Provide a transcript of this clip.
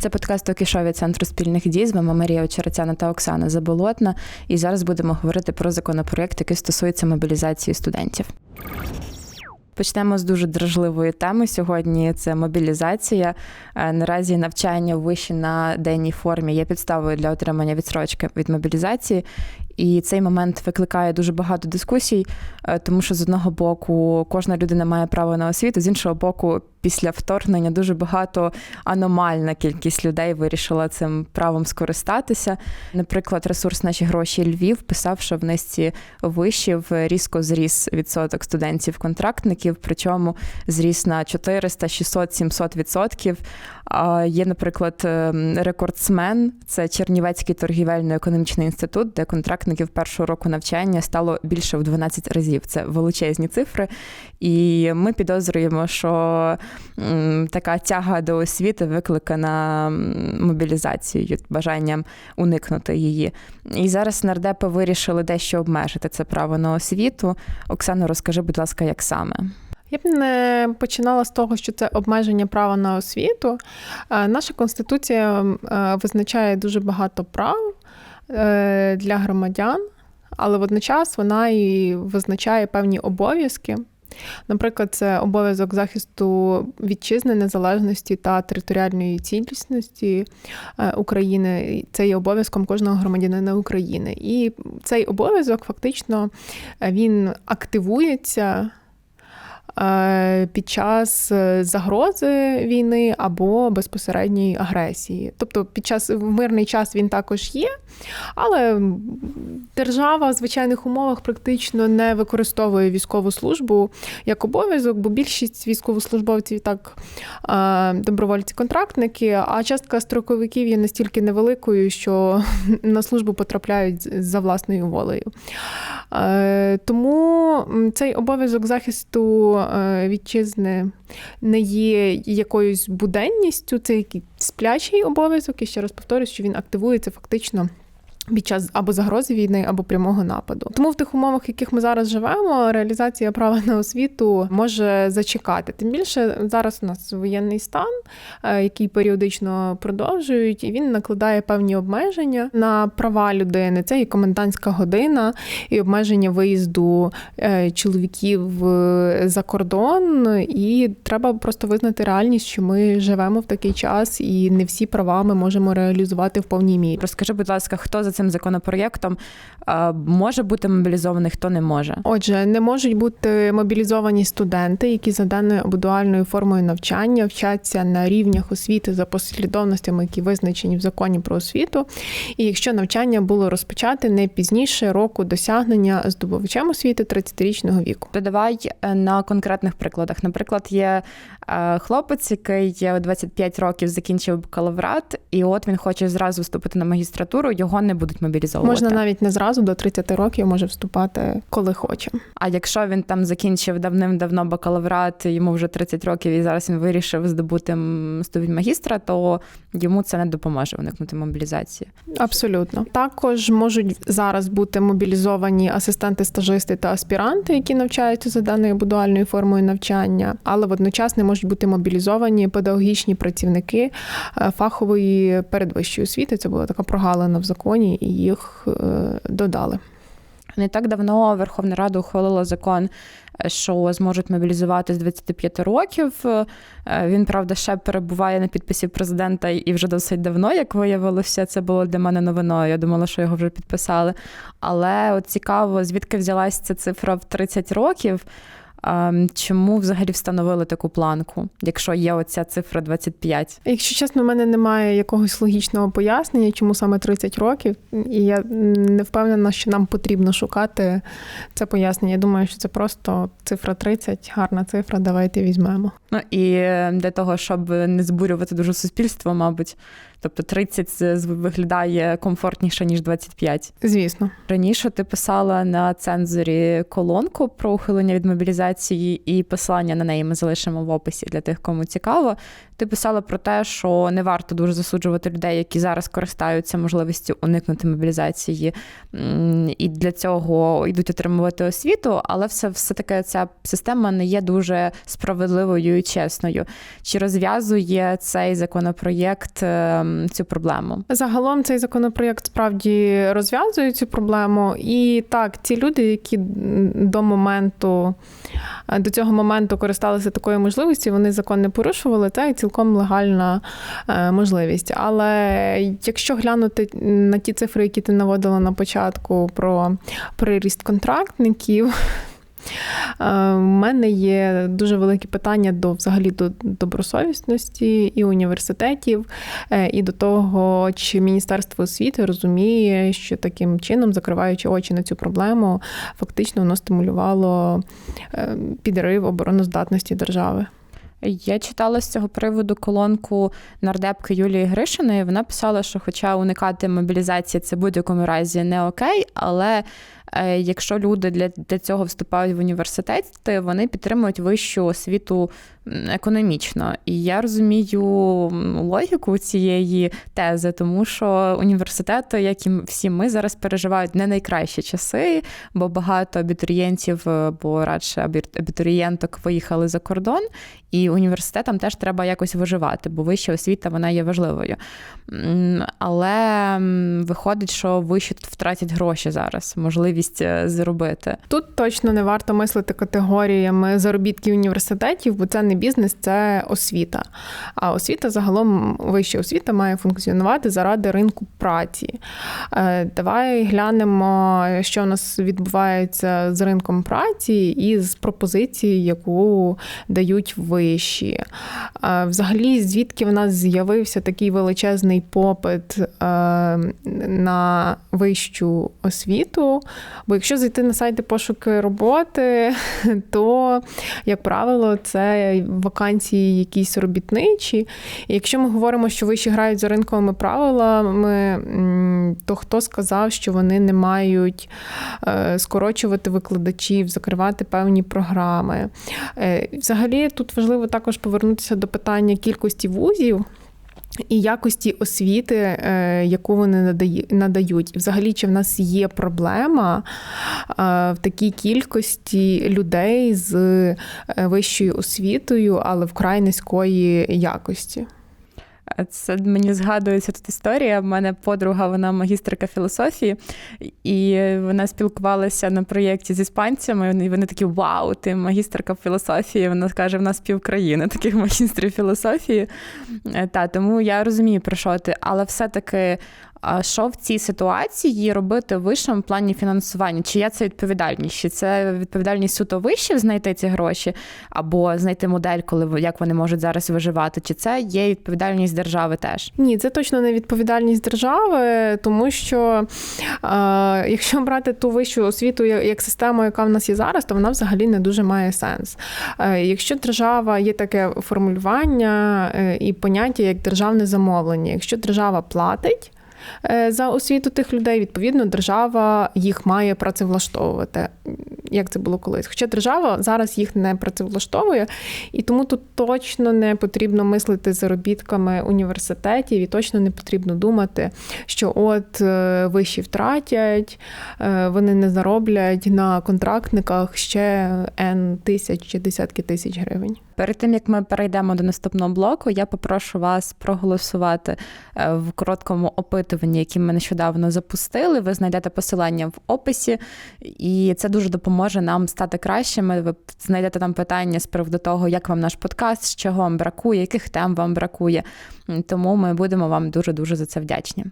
Це подкаст Окішо від центру спільних дій. З вами Марія Очеретяна та Оксана Заболотна. І зараз будемо говорити про законопроєкт, який стосується мобілізації студентів. Почнемо з дуже дражливої теми сьогодні. Це мобілізація. Е, Наразі навчання в виші на денній формі є підставою для отримання відсрочки від мобілізації. І цей момент викликає дуже багато дискусій, е, тому що з одного боку кожна людина має право на освіту, з іншого боку, після вторгнення дуже багато аномальна кількість людей вирішила цим правом скористатися. Наприклад, ресурс наші гроші Львів писав, що в низці вишів різко зріс відсоток студентів-контрактників, причому зріс на 400, 600, 700 відсотків. Є, наприклад, ем, рекордсмен це Чернівецький торгівельно-економічний інститут, де контрактників першого року навчання стало більше в 12 разів. Це величезні цифри. І ми підозрюємо, що така тяга до освіти викликана мобілізацією, бажанням уникнути її. І зараз нардепи вирішили дещо обмежити це право на освіту. Оксано, розкажи, будь ласка, як саме? Я б не починала з того, що це обмеження права на освіту. Е, Наша конституція е, визначає дуже багато прав е, для громадян, але водночас вона і визначає певні обов'язки. Наприклад, це обов'язок захисту вітчизни, незалежності та територіальної цілісності е, України. Це є обов'язком кожного громадянина України. І цей обов'язок фактично е, він активується під час е, загрози війни або безпосередньої агресії. Тобто під час в мирний час він також є, але держава в звичайних умовах практично не використовує військову службу як обов'язок, бо більшість військовослужбовців так е, добровольці-контрактники, а частка строковиків є настільки невеликою, що на службу потрапляють за власною волею. Е, Тому цей обов'язок захисту е, вітчизни не є якоюсь буденністю, це якийсь сплячий обов'язок. І ще раз повторюю, що він активується фактично. Під час або загрози війни, або прямого нападу. Тому в тих умовах, в яких ми зараз живемо, реалізація права на освіту може зачекати. Тим більше зараз у нас воєнний стан, е, який періодично продовжують, і він накладає певні обмеження на права людини. Це і комендантська година, і обмеження виїзду е, чоловіків е, за кордон. І треба просто визнати реальність, що ми живемо в такий час, і не всі права ми можемо реалізувати в повній мірі. Розкажи, будь ласка, хто за цим законопроєктом е, може бути мобілізований, хто не може? Отже, не можуть бути мобілізовані студенти, які за даною або дуальною формою навчання вчаться на рівнях освіти за послідовностями, які визначені в законі про освіту. І якщо навчання було розпочати не пізніше року досягнення здобувачем освіти 30-річного віку. Додавай е, на конкретних прикладах. Наприклад, є е, хлопець, який у 25 років закінчив бакалаврат, і от він хоче зразу вступити на магістратуру, його не будуть мобілізовувати. Можна навіть не зразу до 30 років може вступати, коли хоче. А якщо він там закінчив давним-давно бакалаврат, йому вже 30 років, і зараз він вирішив здобути ступінь магістра, то йому це не допоможе уникнути мобілізації. Абсолютно також можуть зараз бути мобілізовані асистенти, стажисти та аспіранти, які навчаються за даною або дуальною формою навчання, але водночас не можуть бути мобілізовані педагогічні працівники е, фахової передвищої освіти. Це була така прогалина в законі, і їх е, додали. Не так давно Верховна Рада ухвалила закон, е, що зможуть мобілізувати з 25 років. Е, Він, правда, ще перебуває на підписі президента і вже досить давно, як виявилося, це було для мене новиною. Я думала, що його вже підписали. Але от цікаво, звідки взялася ця цифра в 30 років. А, Чому взагалі встановили таку планку, якщо є оця цифра 25? Якщо чесно, в мене немає якогось логічного пояснення, чому саме 30 років, і я не впевнена, що нам потрібно шукати це пояснення. Я думаю, що це просто цифра 30, гарна цифра. Давайте візьмемо. Ну і е, для того, щоб не збурювати дуже суспільство, мабуть. Тобто 30 з- з- виглядає комфортніше, ніж 25. Звісно, Раніше ти писала на цензорі колонку про ухилення від мобілізації. мобілізації, і посилання на неї ми залишимо в описі для тих, кому цікаво. Ти писала про те, що не варто дуже засуджувати людей, які зараз користаються можливістю уникнути мобілізації, і для цього йдуть отримувати освіту, але все, все таки ця система не є дуже справедливою і чесною. Чи розв'язує цей законопроєкт ем, цю проблему? Загалом цей законопроєкт справді розв'язує цю проблему. І так, ті люди, які до моменту до цього моменту користалися такою можливістю, вони закон не порушували, це цілком легальна е, можливість. Але якщо глянути на ті цифри, які ти наводила на початку про приріст контрактників. У мене є дуже великі питання до взагалі до добросовісності і університетів, е, і до того, чи Міністерство освіти розуміє, що таким чином, закриваючи очі на цю проблему, фактично воно стимулювало е, підрив обороноздатності держави. Я читала з цього приводу колонку нардепки Юлії Гришиної. Вона писала, що, хоча уникати мобілізації це в будь-якому разі не окей, але е, якщо люди для, для цього вступають в університет, вони підтримують вищу освіту економічно. І я розумію логіку цієї тези, тому що університети, як і всі ми зараз переживають не найкращі часи, бо багато абітурієнтів, бо радше абітурієнток виїхали за кордон, і університетам теж треба якось виживати, бо вища освіта вона є важливою. Але виходить, що вищі втратять гроші зараз, можливість е, заробити. Тут точно не варто мислити категоріями заробітків університетів, бо це не бізнес, це освіта. А освіта загалом вища освіта має функціонувати заради ринку праці. Е, давай глянемо, що у нас відбувається з ринком праці і з пропозицією, яку дають вищі. Е, взагалі, звідки в нас з'явився такий величезний попит е, на вищу освіту? Бо якщо зайти на сайти пошуки роботи, то, як правило, це вакансії якісь робітничі. І якщо ми говоримо, що вищі грають за ринковими правилами, то хто сказав, що вони не мають е, скорочувати викладачів, закривати певні програми? Е, взагалі, тут важливо також повернутися до питання кількості вузів. І якості освіти, е, яку вони надають. І взагалі, чи в нас є проблема е, в такій кількості людей з е, вищою освітою, але вкрай низької якості? Це мені згадується тут історія. У мене подруга, вона магістрика філософії, і вона спілкувалася на проєкті з іспанцями. І вони такі: Вау, ти магістрка філософії. Вона каже, в нас півкраїни таких магістрів філософії. Та тому я розумію, про що ти, але все-таки а що в цій ситуації робити вищим в плані фінансування? Чи є це відповідальність? Чи це відповідальність суто вищих знайти ці гроші, або знайти модель, коли як вони можуть зараз виживати? Чи це є відповідальність держави теж? Ні, це точно не відповідальність держави, тому що е, якщо брати ту вищу освіту як систему, яка в нас є зараз, то вона взагалі не дуже має сенс. Е, якщо держава є таке формулювання е, і поняття як державне замовлення, якщо держава платить. Е, за освіту тих людей, відповідно, держава їх має працевлаштовувати, як це було колись. Хоча держава зараз їх не працевлаштовує, і тому тут точно не потрібно мислити заробітками університетів, і точно не потрібно думати, що от е, вищі втратять, е, вони не зароблять на контрактниках ще N тисяч чи десятки тисяч гривень. Перед тим як ми перейдемо до наступного блоку, я попрошу вас проголосувати в короткому опитуванні, яке ми нещодавно запустили. Ви знайдете посилання в описі, і це дуже допоможе нам стати кращими. Ви знайдете там питання з приводу того, як вам наш подкаст, чого вам бракує, яких тем вам бракує. Тому ми будемо вам дуже дуже за це вдячні.